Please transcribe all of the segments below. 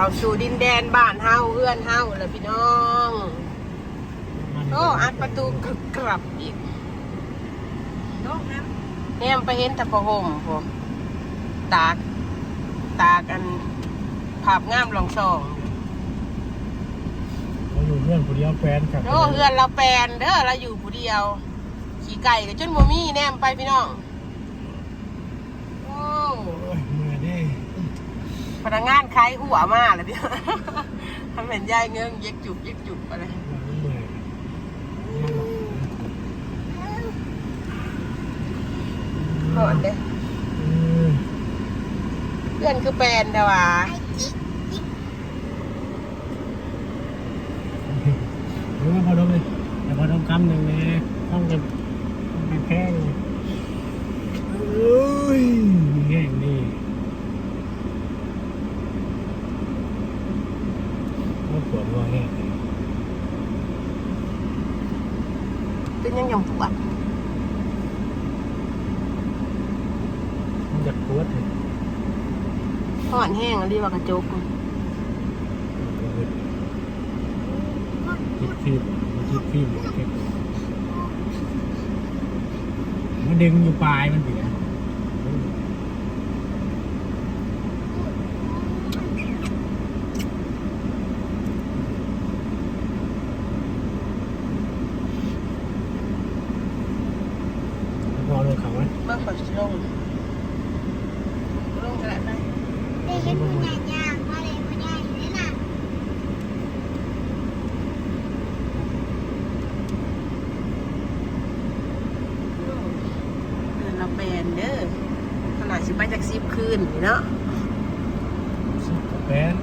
เข้าสู่ดินแดนบ้านเฮาเอื้อนเฮาแล้วพี่น้องโอ้อัดประตูกรึกกรับอีกโน้นะแนมไปเห็นแตะพะห่มผมตาก ตากอันภาพงามลองช่องเราอยู่เพื่อนผู้เดียวแฟนครับโอ้เอื้อนเราแปลนเด้อเราอยู่ผู้เดียว ขี่ไก่กับจนบ่มีแนมไปพี่น้องโอ้ โอ้ยเมื่อยเด้ พนักงานขายหัวมาเลยพี่ทำเป็นยายเงิงเย็กจุบเย็กจุบอะไรเมื่อนเด้เออเพื่อนคือแปลนแต่ว่าหรือว่าพอดมเลยแต่พอดมคำหนึ่งเนี่ยต้องจะต้องไปแพ้เลยเอ้ยแห้งนี่ก็ปวดหัวแห้งเลย เป็นยังยังปวด มันจะปวดเลยห่อนแห้งรีบว่ากระจกจิตฟิล์มจิตฟิล์มมันดึงอยู่ปลายมันสินะ พอเลยเขาไหม เมื่อขอชิลงลงกระดาษได้ ได้เห็นผู้ใหญ่ย่างมาเลยผู้ใหญ่นี่น่ะ เดินเราแปลนเด้อขนาดสิไปจากซิบคืนนี่เนาะสิบกว่าแปด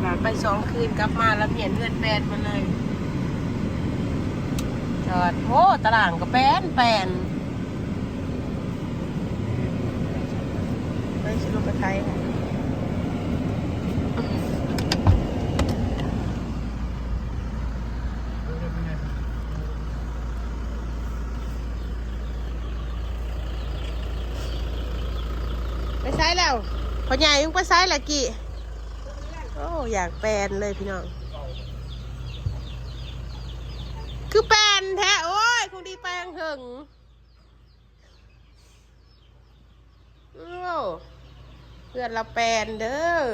หลานไปสองคืนกลับมาแล้วเปลี่ยนเลือดแปลนมาเลย จอดโอ้ตารางก็แปลนแปลนไปชิลงกระไทยค่ะ ไปไซส์แล้วพอใหญ่ยังไปไซส์ละกี่โอ้อยากแปลนเลยพี่น้อง คือแปลนแท้โอ้ยคงดีแปลงหึงโอ้เพื่อนเราแปลนเด้อ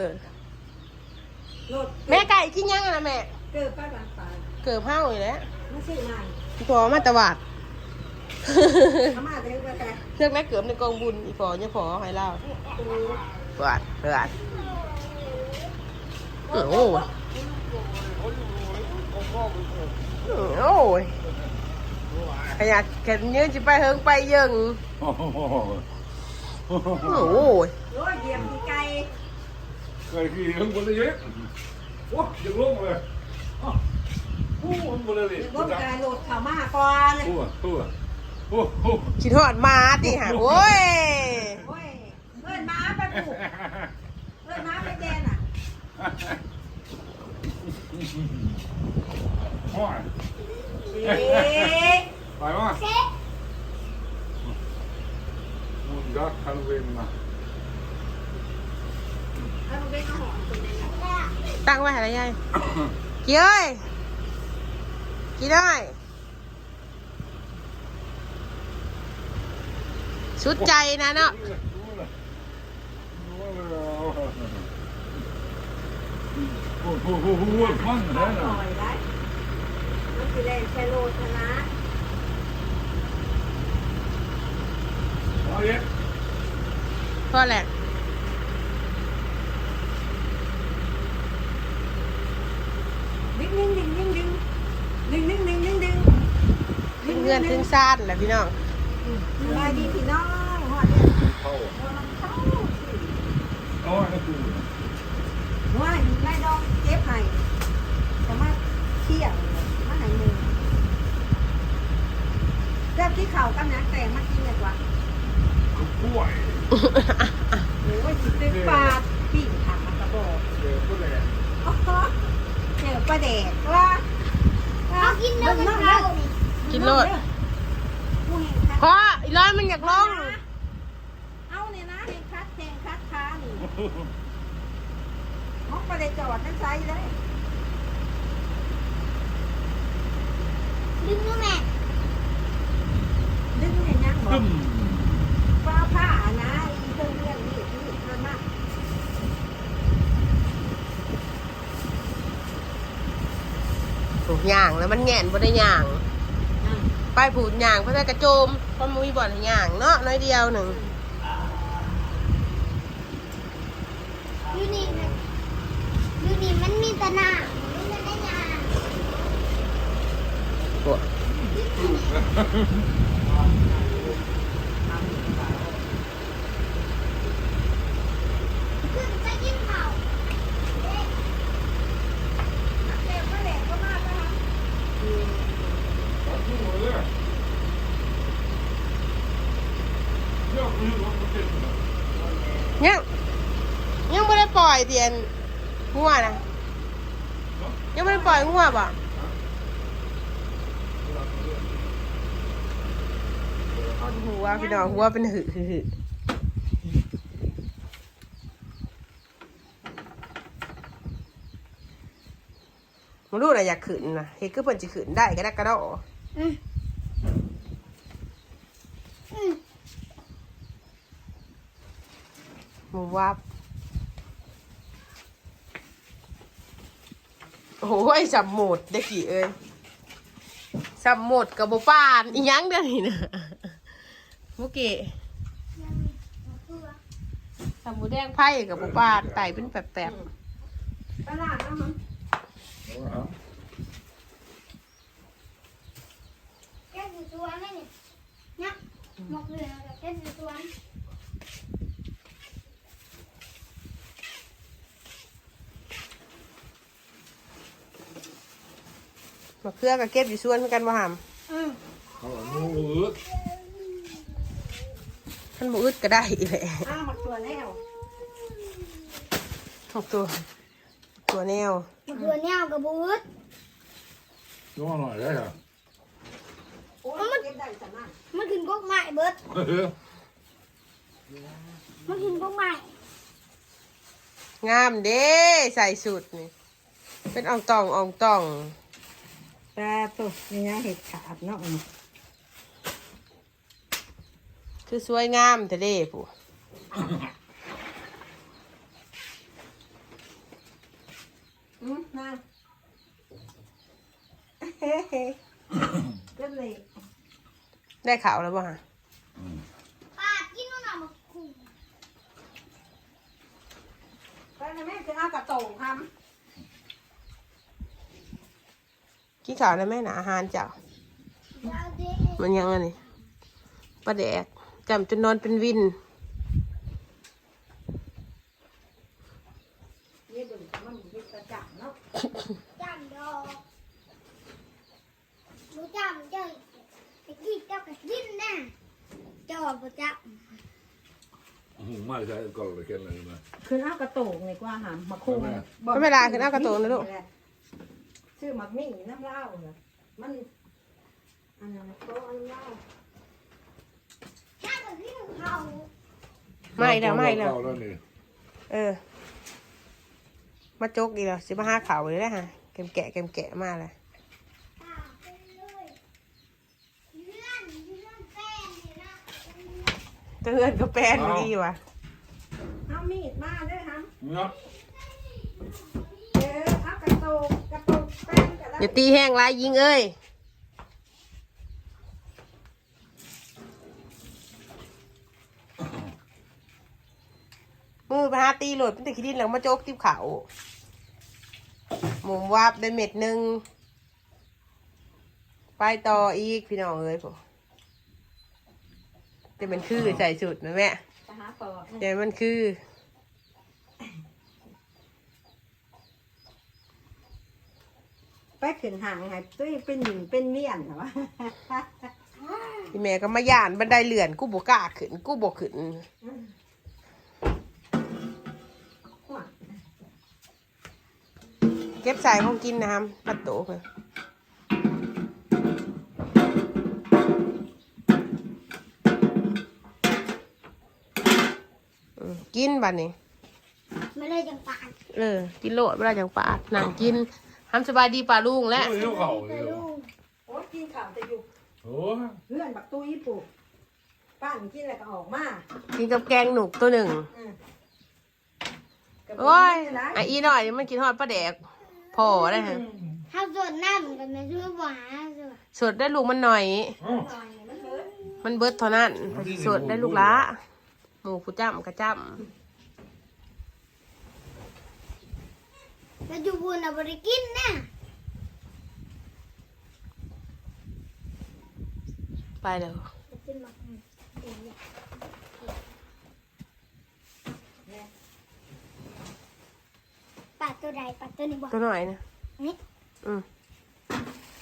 รถแม่ไก่กินยังอะนะแม่ เกิดป้าบางปานเกิดเห้าอยู่แล้วไม่ใช่นายพอมาตวาด อามาเด็กว่าแต่เรื่องแม่เกิดในกองบุญอีพอเนี่ยพอให้เล่าตูปวดเปวดโอ้ยโอ้ยขยันกันยืนจะไปเฮิงไปยังโอ้โหโอ้ยโอ้ยเหยียบที่ไกลเคยขี่ถึงบนเลยเยอะโอ้ยังลงเลยอ้าวโอ้มันบนเลยรถกายรถเข้ามาก่อนตัวตัวโอ้โห คิดหอดมาดิฮะโอ้ยโอ้ยเพื่อนม้าไปปลูกเพื่อนม้าไปแดนอะห้อยเอ๊ะไปมามุนยักษ์คันเวงมาแล้วมันเป็นข้าวหอมตัวนี้ตั้งไว้อะไรยายกี่เอ้ยกี่ได้ ชุดใจนะเนาะโอ้โหโอ้โหมันปล่แท้อน่ะยได้มันคือแรงใช้โลดนะเอาเยอะก็แหละดึงดึงดึงดึงดึงดึงดึงดึงดึงดึงถึงเงินถึงซาดแหละพี่น้องสบายดีพี่น้อง หอดเนี่ยเข้าหัวมันเข้าสิเอาไอ้กูว่าไม่ดองเจ็บให้สามารถเที่ยวมาให้มือเริ่มที่เข่ากันนะแต่มากินเลยกว่ากล้วยโอ้ยสิเป็นปลาปิ่งถังกระบอกเจอผู้แหล่อ๋อเจอปลาแดกว่าเอากินเนื้อมันเข้ากินโลดพออีร้อยมันอยากลง เอาเนี่ยนะเห็นคัดแทงคัดค้านี่จอดนั่นไซส์ได้ดึงนู่นแม่ดึงเห็นยังบอตึ้กมฟ้าผ้านะอีเครื่องเรื่องนี่ที่มันมากถูกย่างแล้วมันแง่นบ่ได้ย่าง ไปผูดย่างเพราะได้กระโจมเพราะมันมีบ่อนให้ย่างเนาะน้อยเดียวหนึ่ง ยูนี่นยูนี่มันมีแตะหนามันไม่ได้ยาขึ้นไปกินข้าวเอ๊ะ แหลกก็แหลกก็มากนะคะ ตัดทุ่งเลยเยอะคือรถมันเจ็บนะ ยังยังไม่ได้ปล่อย เตียนงัวนะยังไม่ได้ปล่อยงัวบ่เอาหัวพี่น้องหัวเป็นหึหึหึมึงรู้นะอยากขึ้นนะเฮ้ยก็เพิ่นจะขึ้นได้ก็ได้กระโดดอืมอืมหมูวับ โอ้ยสับหมดเด็กกี่เอ้ยสับหมดกับบุปานอีหยังเดี๋ยวนี้นะมุกิยังเอาเกลือสับหมูแดงไผ่กับบุปานไต่เป็นแปบตลาดนะมันเอาละครับแกสีสวนเลยเนี่ยเนี่ยหมกเหลืองกับแกสีสว มาเครือกับเก็บอยู่ส่วนเหมือนกันว่าหามอืมเอาละงูอืดท่านบุอึดก็ได้อีแหละอ้าวมาตัวแนวทุกตัว ตัวแนวหมกเหลืองเนี่ยกับบูดลงมาหน่อยได้เหรอโอ้ยเก็บได้สำนักมันขึ้นกกไม้เบิดเออมันขึ้นกกไม้งามเด้ใส่สุดนี่เป็นอ่องตองอ่องตอง ปลาตัวนี่นะเห็ดขาดเนาะคือสวยงามแต่เด้ผู้อืมนะเฮ้เฮ้ก็เลยได้ข่าวแล้วบ่ฮะปาดกินนู่นน่ะมาคุมก็เลยแม่คือเอากระโตงท กินข่าวแล้วแม่นะอาหารเจ้ายาวเด้มันยังไงนี่ปลาแดกจำจนนอนเป็นวินำนี่เบึงมันมีกระจับเนาะจำดอกรู้จำเจ้าไอ้กี้เจ้าก็กินนะเจ้าบ่จหูไม่ใช่ก็เลยแค่ไหนมาคือเอากระโตงนี่กว่าหามมาคุมก็เวลาคือเอากระโตงนะลูก ชื่อมักมี่น้ำเหล้าเหรอมันอันนั้นโตอันเหล้าำถ้าเกิดพี่เขาไม่แล้วไม่แล้วเก่าแล้วนี่เออ มาจกอีกแล้วสิมาหาข่าวเลยนะฮะเกมแกะเกมแกะมาเลยตาไปเลยเลื่อนเลื่อนแป้งเลยนะเตือนก็แปลนดีว่ะเอามีดมาด้วยครับ เนาะ อย่าตีแห้งไรยิงเอ้ยมือไปหาตีโหลดเป็นแต่ขี้ดินแล้วมาโจกติบเขาหมุมวับได้เม็ดหนึ่งไปต่ออีกพี่น้องเอ้ยผมจะเป็นคือใส่สุดนะแม่จะหาปอกเดี๋ยวมันคือ ไปขึ้นห่างไงตุ้ยเป็นหญิงเป็นเมียนเหรอวะพี่แม่ก็มาย่านบันไดเลื่อนกูบกล้าขึ้นกูบกขึ้นเก็บใส่ของกินนะครับปัดโตเลยอืมกินบัดนี้แม่ไม่เลยจังปานเออกินโลดเวลาจังปาดนั่งกิน ทำสบายดีป่าลุงและโอ้ยเข่าเลแต่ยลูกโอ้ยกินข้าวแต่อยู่โอ้ยเพื่อนบักตุ้ยปลูกป้านกินแล้วก็ออกมากินกับแกงหนุกตัวหนึ่งอืมกับโอ้ยกินหลาไออีหน่อยมันกินทอดปลาแดกพอได้ฮะข้าวสดน้ำกันไม่ช่วยบ่หาสดสดได้ลูกมันหน่อยเอ้าหน่อยมันเบิดมันเบิดเท่านั้นพอสิสดได้ลูกละหมูผู้จ้ำกระจ้ แล้วอยู่บุญอะบริกินนะำไปเลยกินหมดเดี๋ยวเนี่ยปัดตัวใดปัดตัวนี้บอกตัวหน่อยนะนี่อืม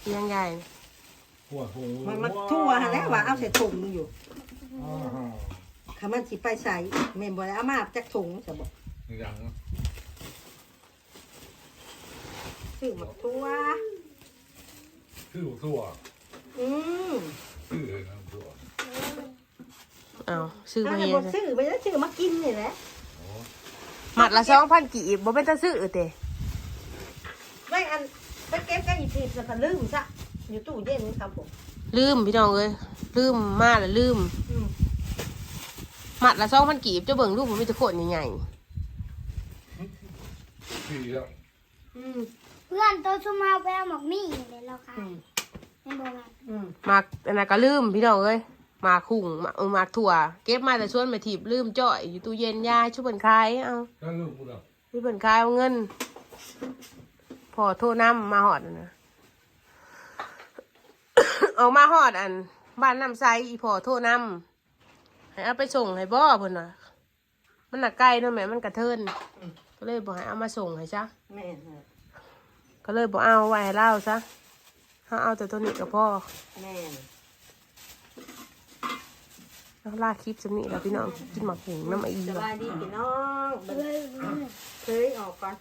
เลี้ยังใหญ่นะหัวโหมันมันทั่วหั่นแหล้วว่าเอาใส่ถุงอยู่อ่าฮะขามันสิไปใส่แม่นบ่ได้เอามาจากถุงจะบอกอย่างนะ ซื้อหมกทั่วคือตัวอืมคือนะตัวเอาซื้อถ้ามาจะเองบอกซื้อไปแล้วซื้อมากินนี่แหละหมัดละสองพันกีบบ่เป็นตาซื้อเตะไม่อันไปเก็บกันอีกทีแล้วก็ลืมซะอยู่ตู้เย็นครับผมลืมพี่น้องเอ้ยลืมมาแล้วลืมอืมหมัดละสองพันกีบจะเบิ่งลูกผมมีแต่โคนใหญ่คือแล้ว อืมเพื่อนโตวชุมเฮาไปเอาหมกมี่เดี๋ยวเราขาอืยมไม่บอกไงอืมๆหมากอันนั้นก็ลืมพี่น้องเอ้ยหมากคุ้งหมากเออหมากถั่ว เก็บมาแต่ชวนมาถีบลืมจ่อยอยู่ตู้เย็นยายช่วยเบิ่นคายเอานั่นลูกกูนะช่วยเบิ่นคายเอาเงิน พอโทรน้ำมาหอดนั่นนะออกมาหอดอัน บ้านน้ำไซอีพอโทรน้ำให้เอาไปส่งให้บ่อเพิ่นน่ะ มันน่ะใกล้เนาะแหม่มันกระเทิน ก็เลยบอกให้เอามาส่งให้ซะแม่นเถอะก็เลยบอกเอาไว้ให้เล่าซะถ้าเอาแต่ตัวนี้กับพ่อแม่นแล้วลากคลิปจะนี่แล้วพี่น้องกินหมักหุงน้ำไออีสว่ะ บายดีพี่น้องเออเคยออกก่อน